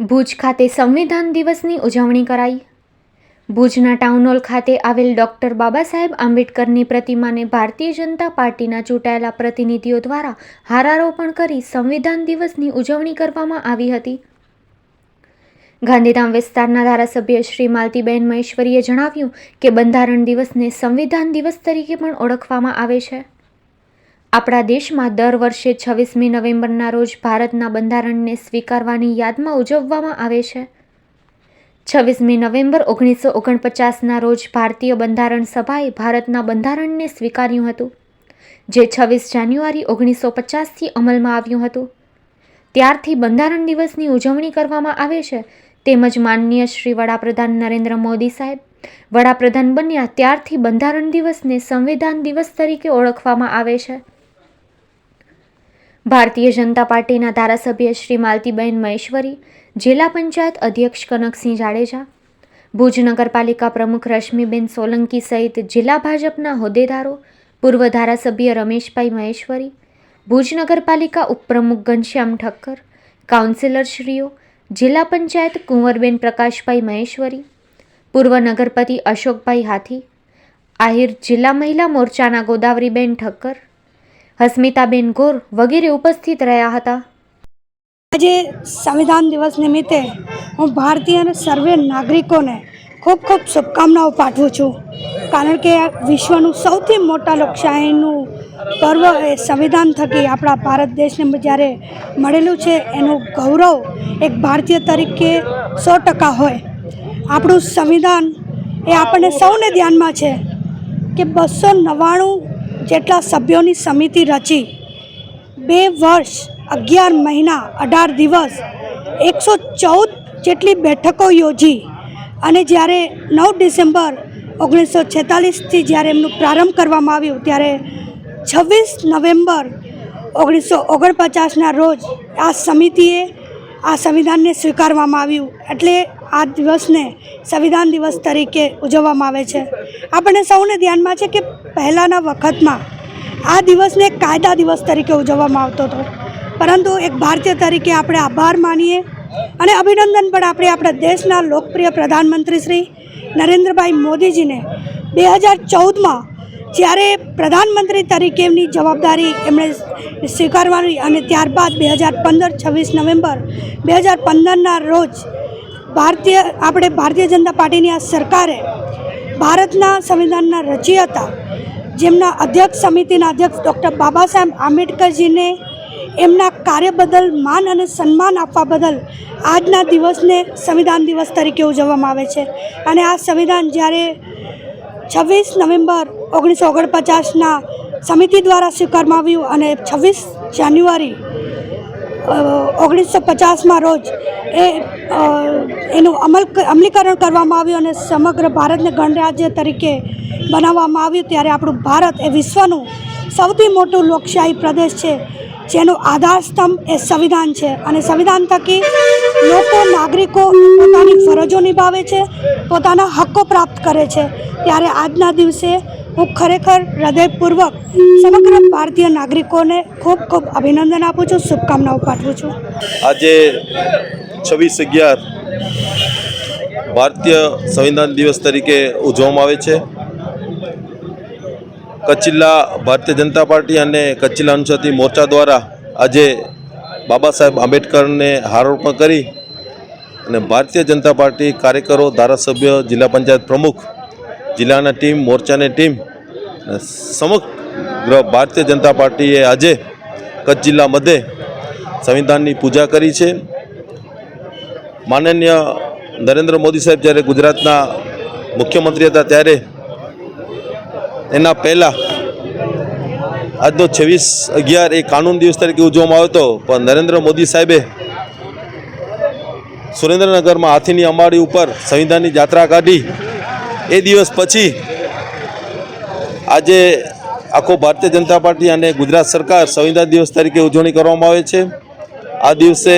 ભુજ ખાતે સંવિધાન દિવસની ઉજવણી કરાઈ. ભુજના ટાઉન હોલ ખાતે આવેલ ડૉક્ટર બાબા સાહેબ આંબેડકરની પ્રતિમાને ભારતીય જનતા પાર્ટીના ચૂંટાયેલા પ્રતિનિધિઓ દ્વારા હારારોપણ કરી સંવિધાન દિવસની ઉજવણી કરવામાં આવી હતી. ગાંધીધામ વિસ્તારના ધારાસભ્ય શ્રી માલતીબેન મહેશ્વરીએ જણાવ્યું કે બંધારણ દિવસને સંવિધાન દિવસ તરીકે પણ ઓળખવામાં આવે છે. આપણા દેશમાં દર વર્ષે છવ્વીસમી નવેમ્બરના રોજ ભારતના બંધારણને સ્વીકારવાની યાદમાં ઉજવવામાં આવે છે. છવ્વીસમી નવેમ્બર ઓગણીસો ઓગણપચાસના રોજ ભારતીય બંધારણ સભાએ ભારતના બંધારણને સ્વીકાર્યું હતું, જે છવ્વીસ જાન્યુઆરી ઓગણીસો પચાસથી અમલમાં આવ્યું હતું. ત્યારથી બંધારણ દિવસની ઉજવણી કરવામાં આવે છે. તેમજ માનનીય શ્રી વડાપ્રધાન નરેન્દ્ર મોદી સાહેબ વડાપ્રધાન બન્યા ત્યારથી બંધારણ દિવસને સંવિધાન દિવસ તરીકે ઓળખવામાં આવે છે. ભારતીય જનતા પાર્ટીના ધારાસભ્ય શ્રી માલતીબેન મહેશ્વરી, જિલ્લા પંચાયત અધ્યક્ષ કનકસિંહ જાડેજા, ભુજ નગરપાલિકા પ્રમુખ રશ્મિબેન સોલંકી સહિત જિલ્લા ભાજપના હોદ્દેદારો, પૂર્વ ધારાસભ્ય રમેશભાઈ મહેશ્વરી, ભુજ નગરપાલિકા ઉપપ્રમુખ ઘનશ્યામ ઠક્કર કાઉન્સિલરશ્રીઓ જિલ્લા પંચાયત કુંવરબેન પ્રકાશભાઈ મહેશ્વરી, પૂર્વ નગરપતિ અશોકભાઈ હાથી, આહિર જિલ્લા મહિલા મોરચાના ગોદાવરીબેન ઠક્કર હસ્મિતાબેન ગોર વગેરે ઉપસ્થિત રહ્યા હતા. આજે સંવિધાન દિવસ નિમિત્તે હું ભારતીય અને સર્વે નાગરિકોને ખૂબ ખૂબ શુભકામનાઓ પાઠવું છું. કારણ કે વિશ્વનું સૌથી મોટા લોકશાહીનું પર્વ એ સંવિધાન થકી આપણા ભારત દેશને જ્યારે મળેલું છે, એનું ગૌરવ એક ભારતીય તરીકે સો ટકા હોય. આપણું સંવિધાન એ આપણને સૌને ધ્યાનમાં છે કે બસો નવ્વાણું જેટલા સભ્યોની સમિતિ રચી, બે વર્ષ, અગિયાર મહિના, અઢાર દિવસ, એકસો ચૌદ જેટલી બેઠકો યોજી અને જ્યારે નવ ડિસેમ્બર ઓગણીસો છેતાલીસથી જ્યારે એમનું પ્રારંભ કરવામાં આવ્યું, ત્યારે છવ્વીસ નવેમ્બર ઓગણીસો ઓગણપચાસના રોજ આ સમિતિએ આ સંવિધાનને સ્વીકારવામાં આવ્યું. એટલે આ દિવસને સંવિધાન દિવસ તરીકે ઉજવવામાં આવે છે. આપણને સૌને ધ્યાનમાં છે કે પહેલાંના વખતમાં આ દિવસને કાયદા દિવસ તરીકે ઉજવવામાં આવતો હતો. પરંતુ એક ભારતીય તરીકે આપણે આભાર માનીએ અને અભિનંદન પણ આપણે આપણા દેશના લોકપ્રિય પ્રધાનમંત્રી શ્રી નરેન્દ્રભાઈ મોદીજીને. બે હજાર ચૌદમાં જ્યારે પ્રધાનમંત્રી તરીકે એમની જવાબદારી એમણે સ્વીકારવાની અને ત્યારબાદ બે હજાર પંદર છવ્વીસ નવેમ્બર બે હજાર પંદરના રોજ ભારતીય, આપણે ભારતીય જનતા પાર્ટીની આ સરકારે ભારતના સંવિધાનના રચયતા જેમના અધ્યક્ષ સમિતિના અધ્યક્ષ ડૉક્ટર બાબા સાહેબ આંબેડકરજીને એમના કાર્ય બદલ માન અને સન્માન આપવા બદલ આજના દિવસને સંવિધાન દિવસ તરીકે ઉજવવામાં આવે છે. અને આ સંવિધાન જ્યારે છવ્વીસ નવેમ્બર ઓગણીસો ઓગણપચાસના સમિતિ દ્વારા સ્વીકારવામાં આવ્યું અને છવ્વીસ જાન્યુઆરી ઓગણીસો પચાસમાં રોજ એ એનું અમલ અમલીકરણ કરવામાં આવ્યું અને સમગ્ર ભારતને ગણરાજ્ય તરીકે બનાવવામાં આવ્યું. ત્યારે આપણું ભારત એ વિશ્વનું સૌથી મોટું લોકશાહી પ્રદેશ છે. જેનો આધાર સ્તંભ એ સંવિધાન છે. અને સંવિધાન થકી લોકો, નાગરિકો પોતાની ફરજો નિભાવે છે, પોતાના હક્કો પ્રાપ્ત કરે છે. ત્યારે આજના દિવસે હું ખરેખર હૃદયપૂર્વક સમગ્ર ભારતીય નાગરિકોને ખૂબ ખૂબ અભિનંદન આપું છું, શુભકામનાઓ પાઠવું છું. આજે છવ્વીસ અગિયાર ભારતીય સંવિધાન દિવસ તરીકે ઉજવવામાં આવે છે. કચ્છ જિલ્લા ભારતીય જનતા પાર્ટી અને કચ્છ જિલ્લા અનુસૂચિત મોરચા દ્વારા આજે બાબા સાહેબ આંબેડકરને હારોપણ કરી અને ભારતીય જનતા પાર્ટી કાર્યકરો, ધારાસભ્ય, જિલ્લા પંચાયત પ્રમુખ, જિલ્લાના ટીમ, મોરચાની ટીમ સમગ્ર ભારતીય જનતા પાર્ટીએ આજે કચ્છ જિલ્લા મધ્યે સંવિધાનની પૂજા કરી છે. માનનીય નરેન્દ્ર મોદી સાહેબ જ્યારે ગુજરાતના મુખ્યમંત્રી હતા ત્યારે એના પહેલાં આજનો છવ્વીસ અગિયાર એ કાનૂન દિવસ તરીકે ઉજવવામાં આવ્યો હતો. પણ નરેન્દ્ર મોદી સાહેબે સુરેન્દ્રનગરમાં હાથીની અંબાડી ઉપર સંવિધાનની યાત્રા કાઢી. એ દિવસ પછી આજે આખો ભારતીય જનતા પાર્ટી અને ગુજરાત સરકાર સંવિધાન દિવસ તરીકે ઉજવણી કરવામાં આવે છે. આ દિવસે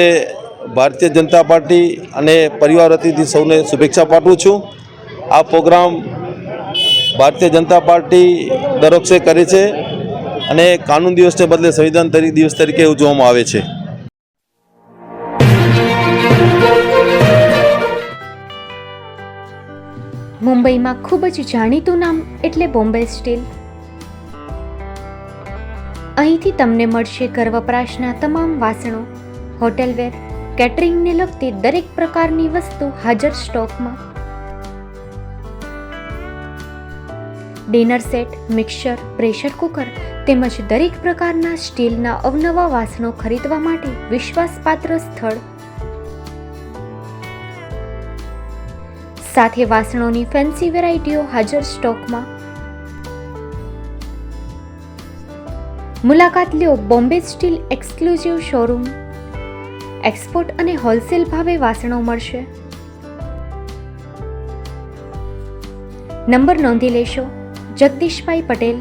ભારતીય જનતા પાર્ટી અને પરિવાર વતીથી સૌને શુભેચ્છા પાઠવું છું. આ પ્રોગ્રામ ભારતીય જનતા પાર્ટી દર વખતે કરે છે. અને કાનૂન દિવસને બદલે સંવિધાન દિવસ તરીકે ઉજવવામાં આવે છે. મુંબઈમાં ખૂબ જ જાણીતું નામ એટલે બોમ્બે સ્ટીલ. અહીંથી તમને મળશે ઘર વપરાશના તમામ વાસણો હોટેલવેર કેટરિંગને લગતી દરેક પ્રકારની વસ્તુ હાજર સ્ટોકમાં. Dinner set, mixer, pressure cooker તેમજ દરેક પ્રકારના સ્ટીલના અવનવા વાસણો ખરીદવા માટે વિશ્વાસપાત્ર સ્થળ. સાથે વાસણોની ફેન્સી વેરાયટીઓ હાજર સ્ટોકમાં. મુલાકાત લ્યો Bombay steel exclusive showroom. Export અને હોલસેલ ભાવે વાસણો મળશે. નંબર નોંધી લેશો. Jagdishbhai Patel